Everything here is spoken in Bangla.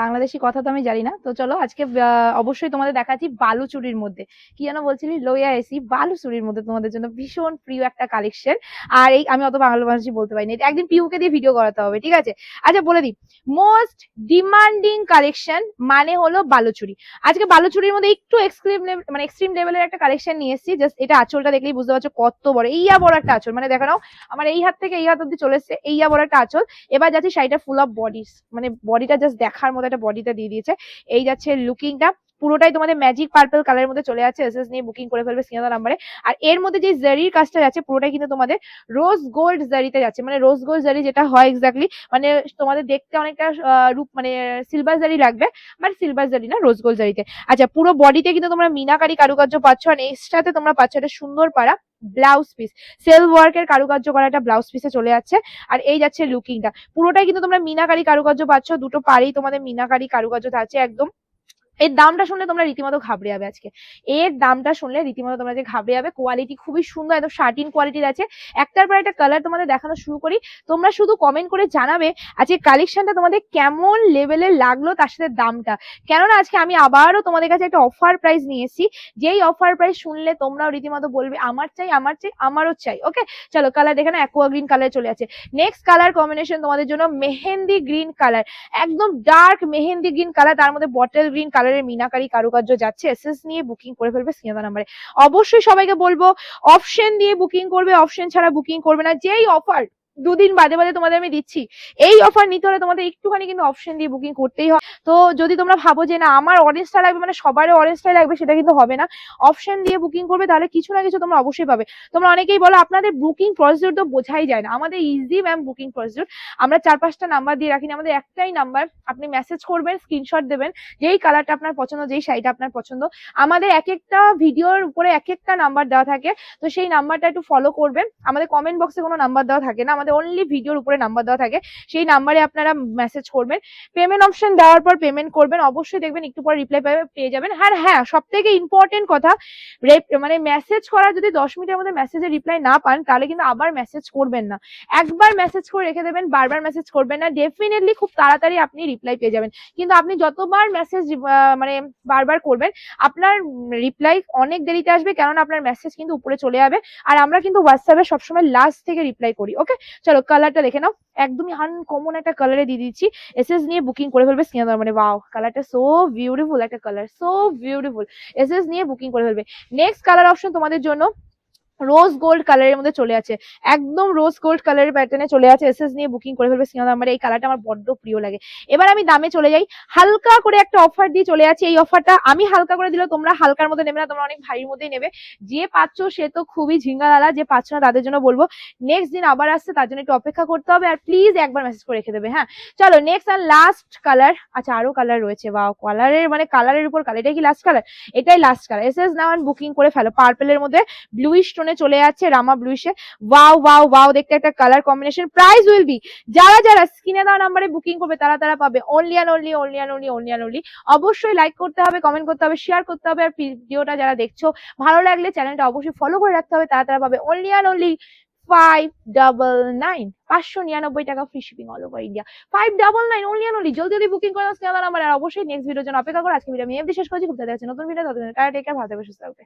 বাংলাদেশি কথা তো আমি জানি না। তো চলো আজকে অবশ্যই তোমাদের দেখাচ্ছি বালুচুরির মধ্যে। কি যেন বলছিলি? লইয়া এসি বালুচুরির মধ্যে তোমাদের জন্য ভীষণ প্রিয় একটা কালেকশন আর এই, আমি অত বাংলা ভাষী বলতে পারিনি। এটা একদিন পিউকে দিয়ে ভিডিও করাতে হবে, ঠিক আছে? আচ্ছা বলে দিই। মোস্ট ডিমান্ডিং কালেকশন মানে হলো বালুচুরি আজকে বালুচুরির মধ্যে একটু এক্সট্রিম মানে এক্সট্রিম লেভেলের একটা কালেকশন নিয়ে এসেছি। জাস্ট এটা আঁচলটা দেখলেই বুঝতে পারছ কত বড়। এইয়া বড় একটা আঁচল। মানে দেখো আমার এই হাত থেকে এই হাত অব্দি চলে এসছে। এইয়া বড় একটা আঁচল। এবার যাচ্ছি শাড়িটা ফুল অফ বডিস মানে বডিটা জাস্ট দেখার মতো একটা বডিটা দিয়ে দিয়েছে। এই যাচ্ছে লুকিংটা পুরোটাই তোমাদের ম্যাজিক পার্পল কালারের মধ্যে চলে যাচ্ছে এসএস নিয়ে বুকিং করে ফেলবে সিনাদা নাম্বারে আর এর মধ্যে যে জারির কাজটা যাচ্ছে, পুরোটাই কিন্তু তোমাদের রোজ গোল্ড জারিতে যাচ্ছে। মানে রোজ গোল্ড জারি যেটা হয় এক্স্যাক্টলি মানে তোমাদের দেখতে অনেকটা রূপ মানে সিলভার জারি লাগবে বাট সিলভার জারি না রোজ গোল্ড জারিতে আচ্ছা পুরো বডিতে কিন্তু তোমরা মিনাকারি কারুকার্য পাচ্ছ আর এক্সট্রাতে তোমরা পাচ্ছ একটা সুন্দর পাড়া ব্লাউজ পিস সেলফ ওয়ার্কের কারুকার্য করা একটা ব্লাউজ পিসে চলে যাচ্ছে, আর এই যাচ্ছে লুকিংটা পুরোটাই কিন্তু তোমরা মিনাকারি কারুকার্য পাচ্ছ, দুটো পাড়েই তোমাদের মিনাকারি কারুকার্য থাকছে, একদম এর দামটা শুনলে তোমরা রীতিমতো ঘাবড়ে যাবে আজকে। এর দামটা শুনলে রীতিমতো তোমরা যে ঘাবড়ে যাবে কোয়ালিটি খুবই সুন্দর, একদম শার্টিন কোয়ালিটির আছে। একটার পর একটা কালার তোমাদের দেখানো শুরু করি। তোমরা শুধু কমেন্ট করে জানাবে আজকে কালেকশনটা তোমাদের কেমন লেভেলের লাগল তার সাথে দামটা। কেননা আজকে আমি আবারও তোমাদের কাছে একটা অফার প্রাইস নিয়ে এসেছি। যেই অফার প্রাইস শুনলে তোমরাও রীতিমতো বলবে, আমার চাই আমার চাই, আমারও চাই। ওকে চলো কালার দেখে না অ্যাকোয়া গ্রিন কালার চলে আছে। নেক্সট কালার কম্বিনেশন তোমাদের জন্য মেহেন্দি গ্রিন কালার একদম ডার্ক মেহেন্দি গ্রিন কালার তার মধ্যে বটল গ্রিন কালারের মিনাকারি কারুকার্য যাচ্ছে এসএস নিয়ে বুকিং করে ফেলবে সিনেমা নাম্বারে অবশ্যই সবাইকে বলব অপশন দিয়ে বুকিং করবে অপশন ছাড়া বুকিং করবে না। যেই অফার দুদিন বাদে বাদে তোমাদের আমি দিচ্ছি। এই অফার নিতে হলে তোমাদের একটুখানি কিন্তু অপশন দিয়ে বুকিং করতেই হয়। তো যদি তোমরা ভাবো যে না, আমার অরেঞ্জটা লাগবে মানে সবারই অরেঞ্জটাই লাগবে, সেটা কিন্তু হবে না। অপশন দিয়ে বুকিং করবে, তাহলে কিছু না কিছু তোমরা অবশ্যই পাবে। তোমরা অনেকেই বলো, আপনাদের বুকিং প্রসিডিউর তো বোঝাই যায় না। আমাদের ইজি ম্যাম বুকিং প্রসিডিউর আমরা চার পাঁচটা নাম্বার দিয়ে রাখিনি আমাদের একটাই নাম্বার আপনি মেসেজ করবেন স্ক্রিনশট দেবেন, যেই কালারটা আপনার পছন্দ, যেই শাড়িটা আপনার পছন্দ। আমাদের এক একটা ভিডিওর উপরে এক একটা নাম্বার দেওয়া থাকে। তো সেই নাম্বারটা একটু ফলো করবেন। আমাদের কমেন্ট বক্সে কোনো নাম্বার দেওয়া থাকে না। আমাদের অনলি ভিডিওর উপরে নাম্বার দেওয়া থাকে, সেই নাম্বারে আপনারা মেসেজ করবেন। পেমেন্ট অপশন দেওয়ার পর পেমেন্ট করবেন। অবশ্যই দেখবেন একটু পর রিপ্লাই পাবে, পেয়ে যাবেন। আর হ্যাঁ সব থেকে ইম্পর্টেন্ট কথা মানে মেসেজ করা যদি দশ মিনিটের মধ্যে মেসেজে রিপ্লাই না পান, তাহলে কিন্তু আবার মেসেজ করবেন না। একবার মেসেজ করে রেখে দেবেন, বারবার মেসেজ করবেন না ডেফিনেটলি খুব তাড়াতাড়ি আপনি রিপ্লাই পেয়ে যাবেন। কিন্তু আপনি যতবার মেসেজ মানে বারবার করবেন, আপনার রিপ্লাই অনেক দেরিতে আসবে, কেননা আপনার মেসেজ কিন্তু উপরে চলে যাবে। আর আমরা কিন্তু হোয়াটসঅ্যাপে সবসময় লাস্ট থেকে রিপ্লাই করি ওকে চলো কালারটা দেখে নাও। একদমই আনকমন একটা কালারে দিয়ে দিচ্ছি। এসএস নিয়ে বুকিং করে ফেলবে স্নেহাদার মানে ওয়াও কালারটা সো বিউটিফুল একটা কালার সো বিউটিফুল এসএস নিয়ে বুকিং করে ফেলবে। নেক্সট কালার অপশন তোমাদের জন্য। রোজ গোল্ড কালারের মধ্যে চলে আছে। একদম রোজ গোল্ড কালারের প্যাটার্নে চলে আছে। এসএস নিয়ে বুকিং করে ফেলবে সিনেমা নাম্বারে এই কালারটা আমার বড্ড প্রিয় লাগে। এবার আমি দামে চলে যাই। হালকা করে একটা অফার দিয়ে চলে যাচ্ছে এই অফারটা আমি হালকা করে দিলেও তোমরা হালকার মধ্যে নেবে না, তোমরা অনেক ভারীর মধ্যেই নেবে। যে পাচ্ছ সে তো খুবই ঝিঙ্গা ঝিঙ্গালালা, যে পাচ্ছ না তাদের জন্য বলব। নেক্সট দিন আবার আসছে, তার জন্য একটু অপেক্ষা করতে হবে। আর প্লিজ একবার মেসেজ করে রেখে দেবে হ্যাঁ? চলো নেক্সট আর লাস্ট কালার আচ্ছা আরও কালার রয়েছে। বা কালারের মানে কালারের উপর কালার এটা কি লাস্ট কালার এটাই last colour S S now booking করে ফেলো। পার্পেলের মধ্যে ব্লুইশ টোনে চলে যাচ্ছে রামা ব্লুইশে ওয়াও ওয়াও ওয়াও দেখতে একটা colour combination price will be যারা যারা স্ক্রিনে দেওয়া নাম্বারে বুকিং করবে, তারা তারা পাবে only and only only and only only and only অবশ্যই লাইক করতে হবে কমেন্ট করতে হবে শেয়ার করতে হবে। আর ভিডিওটা যারা দেখছ, ভালো লাগলে চ্যানেলটা অবশ্যই ফলো করে রাখতে হবে। তারা তারা পাবে only and only five double nine পাঁচশো নিরানব্বই টাকা shipping India five double nine booking করে অবশ্যই নেক্সট ভিডিওর জন্য অপেক্ষা করো। আজকে ভিডিও আমি শেষ করেছি। খুব তাদের নতুন ভিডিও তাদের ভালো থাকবে, সুস্থ থাকবে।